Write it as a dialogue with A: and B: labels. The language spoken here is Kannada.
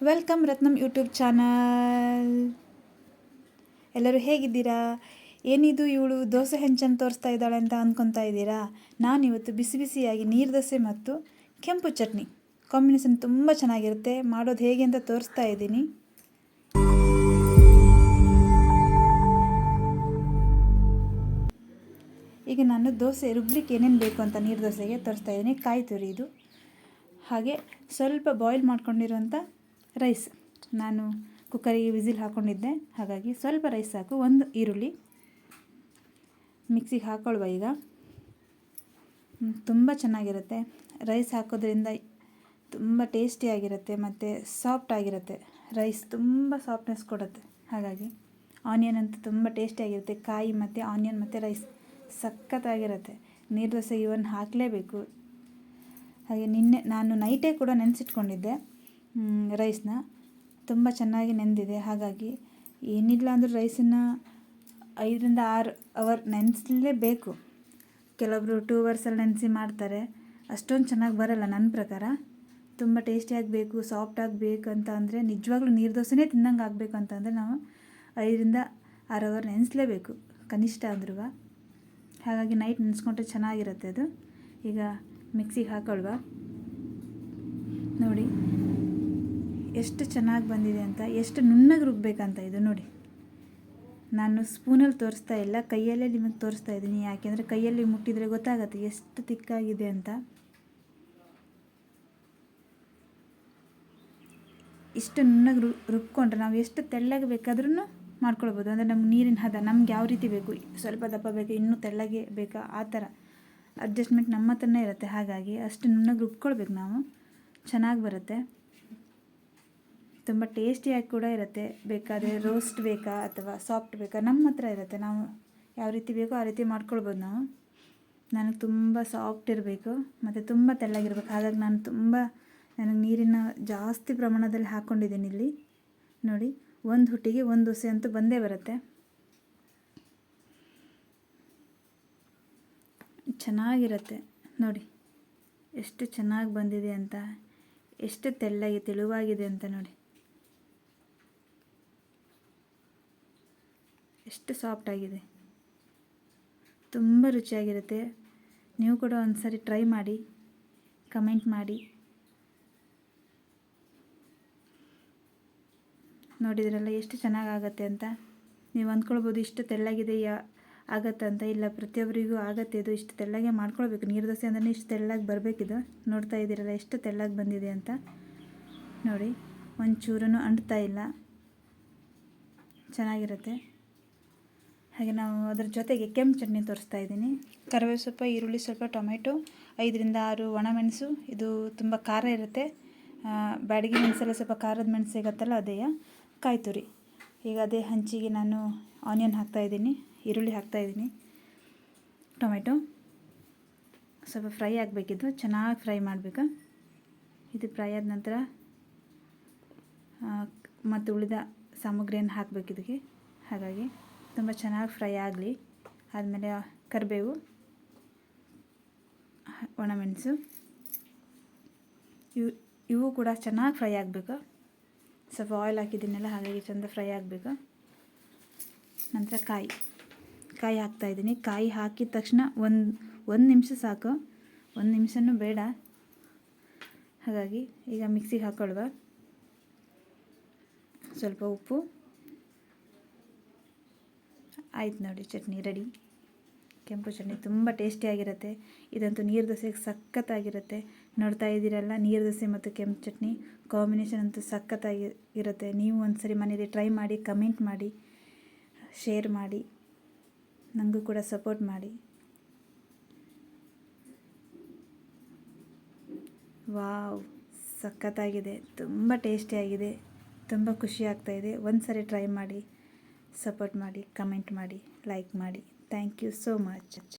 A: ವೆಲ್ಕಮ್ ರತ್ನಂ ಯೂಟ್ಯೂಬ್ ಚಾನಲ್ ಎಲ್ಲರೂ ಹೇಗಿದ್ದೀರಾ? ಏನಿದು ಇವಳು ದೋಸೆ ಹೆಂಚನ್ನು ತೋರಿಸ್ತಾ ಇದ್ದಾಳೆ ಅಂತ ಅಂದ್ಕೊತಾ ಇದ್ದೀರಾ? ನಾನಿವತ್ತು ಬಿಸಿ ಬಿಸಿಯಾಗಿ ನೀರು ದೋಸೆ ಮತ್ತು ಕೆಂಪು ಚಟ್ನಿ. ಕಾಂಬಿನೇಷನ್ ತುಂಬ ಚೆನ್ನಾಗಿರುತ್ತೆ. ಮಾಡೋದು ಹೇಗೆ ಅಂತ ತೋರಿಸ್ತಾ ಇದ್ದೀನಿ. ಈಗ ನಾನು ದೋಸೆ ರುಬ್ಲಿಕ್ಕೆ ಏನೇನು ಬೇಕು ಅಂತ ನೀರು ದೋಸೆಗೆ ತೋರಿಸ್ತಾ ಇದ್ದೀನಿ. ಕಾಯಿ ತುರಿ ಇದು ಹಾಗೆ ಸ್ವಲ್ಪ ಬಾಯ್ಲ್ ಮಾಡ್ಕೊಂಡಿರೋಂಥ ರೈಸ್ ನಾನು ಕುಕ್ಕರಿಗೆ ವಿಸಿಲ್ ಹಾಕ್ಕೊಂಡಿದ್ದೆ ಹಾಗಾಗಿ ಸ್ವಲ್ಪ ರೈಸ್ ಸಾಕು. ಒಂದು ಈರುಳ್ಳಿ ಮಿಕ್ಸಿಗೆ ಹಾಕ್ಕೊಳ್ವ ಈಗ. ತುಂಬ ಚೆನ್ನಾಗಿರುತ್ತೆ. ರೈಸ್ ಹಾಕೋದ್ರಿಂದ ತುಂಬ ಟೇಸ್ಟಿಯಾಗಿರುತ್ತೆ ಮತ್ತು ಸಾಫ್ಟ್ ಆಗಿರುತ್ತೆ. ರೈಸ್ ತುಂಬ ಸಾಫ್ಟ್ನೆಸ್ ಕೊಡುತ್ತೆ. ಹಾಗಾಗಿ ಆನಿಯನ್ ಅಂತೂ ತುಂಬ ಟೇಸ್ಟಿಯಾಗಿರುತ್ತೆ ಕಾಯಿ ಮತ್ತು ಆನಿಯನ್ ಮತ್ತು ರೈಸ್ ಸಖತ್ತಾಗಿರುತ್ತೆ. ನೀರು ದೋಸೆ ಇವನ್ ಹಾಕಲೇಬೇಕು. ಹಾಗೆ ನಿನ್ನೆ ನಾನು ನೈಟೇ ಕೂಡ ನೆನೆಸಿಟ್ಕೊಂಡಿದ್ದೆ. ರೈಸ್ನ ತುಂಬ ಚೆನ್ನಾಗಿ ನೆಂದಿದೆ. ಹಾಗಾಗಿ ಏನಿಲ್ಲ ಅಂದರೂ ರೈಸನ್ನು ಐದರಿಂದ ಆರು ಅವರ್ ನೆನೆಸಲೇಬೇಕು. ಕೆಲವೊಬ್ಬರು ಟೂ ಅವರ್ಸಲ್ಲಿ ನೆನೆಸಿ ಮಾಡ್ತಾರೆ. ಅಷ್ಟೊಂದು ಚೆನ್ನಾಗಿ ಬರಲ್ಲ ನನ್ನ ಪ್ರಕಾರ. ತುಂಬ ಟೇಸ್ಟಿಯಾಗಿ ಬೇಕು ಸಾಫ್ಟಾಗಿ ಬೇಕು ಅಂತ ಅಂದರೆ ನಿಜವಾಗ್ಲೂ ನೀರು ದೋಸೆನೇ ತಿನ್ನಂಗೆ ಆಗಬೇಕು ಅಂತಂದರೆ ನಾವು ಐದರಿಂದ ಆರು ಅವರ್ ನೆನೆಸಲೇಬೇಕು, ಕನಿಷ್ಠ ಅಂದ್ರೂ. ಹಾಗಾಗಿ ನೈಟ್ ನೆನೆಸ್ಕೊಂಡ್ರೆ ಚೆನ್ನಾಗಿರುತ್ತೆ ಅದು. ಈಗ ಮಿಕ್ಸಿಗೆ ಹಾಕೊಳ್ವಾ. ನೋಡಿ. ಎಷ್ಟು ಚೆನ್ನಾಗಿ ಬಂದಿದೆ ಅಂತ, ಎಷ್ಟು ನುಣ್ಣಗೆ ರುಬ್ಬೇಕಂತ ಇದು ನೋಡಿ. ನಾನು ಸ್ಪೂನಲ್ಲಿ ತೋರಿಸ್ತಾ ಇಲ್ಲ, ಕೈಯಲ್ಲೇ ನಿಮಗೆ ತೋರಿಸ್ತಾ ಇದ್ದೀನಿ, ಯಾಕೆಂದರೆ ಕೈಯಲ್ಲಿ ಮುಟ್ಟಿದರೆ ಗೊತ್ತಾಗುತ್ತೆ ಎಷ್ಟು ತಿಕ್ಕಾಗಿದೆ ಅಂತ. ಇಷ್ಟು ನುಣ್ಣಗೆ ರು, ರುಬ್ಕೊಂಡ್ರೆ ನಾವು ಎಷ್ಟು ತೆಳ್ಳಗೆ ಬೇಕಾದ್ರೂ ಮಾಡ್ಕೊಳ್ಬೋದು. ಅಂದರೆ ನಮ್ಗೆ ನೀರಿನ ಹದ ನಮ್ಗೆ ಯಾವ ರೀತಿ ಬೇಕು, ಸ್ವಲ್ಪ ದಪ್ಪ ಬೇಕು, ಇನ್ನೂ ತೆಳ್ಳಗೆ ಬೇಕಾ, ಆ ಥರ ಅಡ್ಜಸ್ಟ್ಮೆಂಟ್ ನಮ್ಮ ಹತ್ರನೇ ಇರುತ್ತೆ. ಹಾಗಾಗಿ ಅಷ್ಟು ನುಣ್ಣಗೆ ರುಬ್ಕೊಳ್ಬೇಕು ನಾವು, ಚೆನ್ನಾಗಿ ಬರುತ್ತೆ. ತುಂಬ ಟೇಸ್ಟಿಯಾಗಿ ಕೂಡ ಇರುತ್ತೆ. ಬೇಕಾದರೆ ರೋಸ್ಟ್ ಬೇಕಾ ಅಥವಾ ಸಾಫ್ಟ್ ಬೇಕಾ? ನಮ್ಮ ಹತ್ರ ಇರುತ್ತೆ. ನಾವು ಯಾವ ರೀತಿ ಬೇಕೋ ಆ ರೀತಿ ಮಾಡ್ಕೊಳ್ಬೋದು ನಾವು. ನನಗೆ ತುಂಬ ಸಾಫ್ಟ್ ಇರಬೇಕು. ಮತ್ತು ತುಂಬ ತೆಳ್ಳಗಿರ್ಬೇಕು. ಹಾಗಾಗಿ ನಾನು ತುಂಬ ನನಗೆ ನೀರಿನ ಜಾಸ್ತಿ ಪ್ರಮಾಣದಲ್ಲಿ ಹಾಕ್ಕೊಂಡಿದ್ದೀನಿ ಇಲ್ಲಿ. ನೋಡಿ, ಒಂದು ಹುಟ್ಟಿಗೆ ಒಂದು ದೋಸೆ ಅಂತೂ ಬಂದೇ ಬರುತ್ತೆ. ಚೆನ್ನಾಗಿರುತ್ತೆ. ನೋಡಿ, ಎಷ್ಟು ಚೆನ್ನಾಗಿ ಬಂದಿದೆ ಅಂತ, ಎಷ್ಟು ತೆಳ್ಳಗೆ, ತೆಳುವಾಗಿದೆ ಅಂತ ನೋಡಿ. ಎಷ್ಟು ಸಾಫ್ಟ್ ಆಗಿದೆ. ತುಂಬ ರುಚಿಯಾಗಿರುತ್ತೆ. ನೀವು ಕೂಡ ಒಂದು ಸರಿ ಟ್ರೈ ಮಾಡಿ. ಕಮೆಂಟ್ ಮಾಡಿ. ನೋಡಿದ್ರಲ್ಲ ಎಷ್ಟು ಚೆನ್ನಾಗಾಗತ್ತೆ ಅಂತ. ನೀವು ಅಂದ್ಕೊಳ್ಬೋದು ಇಷ್ಟು ತೆಳ್ಳಗಿದೆ ಆಗತ್ತೆ ಅಂತ. ಇಲ್ಲ ಪ್ರತಿಯೊಬ್ಬರಿಗೂ ಆಗತ್ತೆ ಇದು. ಇಷ್ಟು ತೆಳ್ಳಗೆ ಮಾಡ್ಕೊಳ್ಬೇಕು. ನೀರು ದೋಸೆ ಅಂದ್ರೆ ಇಷ್ಟು ತೆಳ್ಳಗೆ ಬರಬೇಕಿದು. ನೋಡ್ತಾ ಇದ್ದೀರಲ್ಲ ಎಷ್ಟು ತೆಳ್ಳಗೆ ಬಂದಿದೆ ಅಂತ. ನೋಡಿ ಒಂಚೂರೂ ಅಂಟ್ತಾ ಇಲ್ಲ. ಚೆನ್ನಾಗಿರುತ್ತೆ. ಹಾಗೆ ನಾವು ಅದ್ರ ಜೊತೆಗೆ ಕೆಂಪು ಚಟ್ನಿ ತೋರಿಸ್ತಾ ಇದ್ದೀನಿ. ಕರಿಬೇವು ಸೊಪ್ಪು, ಈರುಳ್ಳಿ ಸ್ವಲ್ಪ ಟೊಮೆಟೊ, ಐದರಿಂದ ಆರು ಒಣಮೆಣಸು. ಇದು ತುಂಬ ಖಾರ ಇರುತ್ತೆ. ಬ್ಯಾಡಗಿ ಮೆಣಸೆಲ್ಲ ಸ್ವಲ್ಪ ಖಾರದ ಮೆಣಸು ಸಿಗತ್ತಲ್ಲ, ಅದೇ ಕಾಯಿ ತುರಿ. ಈಗ ಅದೇ ಹಂಚಿಗೆ ನಾನು ಆನಿಯನ್ ಹಾಕ್ತಾಯಿದ್ದೀನಿ ಈರುಳ್ಳಿ ಹಾಕ್ತಾಯಿದ್ದೀನಿ ಟೊಮೆಟೊ. ಸ್ವಲ್ಪ ಫ್ರೈ ಆಗಬೇಕಿದ್ದು ಚೆನ್ನಾಗಿ ಫ್ರೈ ಮಾಡಬೇಕು. ಇದು ಫ್ರೈ ಆದ ನಂತರ ಮತ್ತು ಉಳಿದ ಸಾಮಗ್ರಿಯನ್ನು ಹಾಕಬೇಕು ಇದಕ್ಕೆ. ಹಾಗಾಗಿ ತುಂಬ ಚೆನ್ನಾಗಿ ಫ್ರೈ ಆಗಲಿ ಆದಮೇಲೆ ಕರಿಬೇವು ಒಣಮೆಣಸು ಇವು ಇವು ಕೂಡ ಚೆನ್ನಾಗಿ ಫ್ರೈ ಆಗಬೇಕು. ಸ್ವಲ್ಪ ಆಯಿಲ್ ಹಾಕಿದ್ದೀನಲ್ಲ, ಹಾಗಾಗಿ ಚೆಂದ ಫ್ರೈ ಆಗಬೇಕು. ನಂತರ ಕಾಯಿ ಕಾಯಿ ಹಾಕ್ತಾಯಿದ್ದೀನಿ ಕಾಯಿ ಹಾಕಿದ ತಕ್ಷಣ ಒಂದು ಒಂದು ನಿಮಿಷ ಸಾಕು. ಒಂದು ನಿಮಿಷನೂ ಬೇಡ. ಹಾಗಾಗಿ ಈಗ ಮಿಕ್ಸಿಗೆ ಹಾಕ್ಕೊಳ್ವ ಸ್ವಲ್ಪ ಉಪ್ಪು. ಆಯ್ತು ನೋಡಿ ಚಟ್ನಿ ರೆಡಿ. ಕೆಂಪು ಚಟ್ನಿ ತುಂಬ ಟೇಸ್ಟಿಯಾಗಿರುತ್ತೆ ಇದಂತೂ ನೀರು ದೋಸೆಗೆ ಸಖತ್ತಾಗಿರುತ್ತೆ. ನೋಡ್ತಾ ಇದ್ದೀರಲ್ಲ, ನೀರು ದೋಸೆ ಮತ್ತು ಕೆಂಪು ಚಟ್ನಿ ಕಾಂಬಿನೇಷನ್ ಅಂತೂ ಸಖತ್ತಾಗಿ ಇರುತ್ತೆ ನೀವು ಒಂದು ಸರಿ ಮನೇಲಿ ಟ್ರೈ ಮಾಡಿ ಕಮೆಂಟ್ ಮಾಡಿ ಶೇರ್ ಮಾಡಿ ನನಗೂ ಕೂಡ ಸಪೋರ್ಟ್ ಮಾಡಿ. ವಾವ್ ಸಖತ್ತಾಗಿದೆ. ತುಂಬ ಟೇಸ್ಟಿಯಾಗಿದೆ ತುಂಬ ಖುಷಿ ಆಗ್ತಾಯಿದೆ ಒಂದು ಸರಿ ಟ್ರೈ ಮಾಡಿ. ಸಪೋರ್ಟ್ ಮಾಡಿ ಕಮೆಂಟ್ ಮಾಡಿ ಲೈಕ್ ಮಾಡಿ. Thank you so much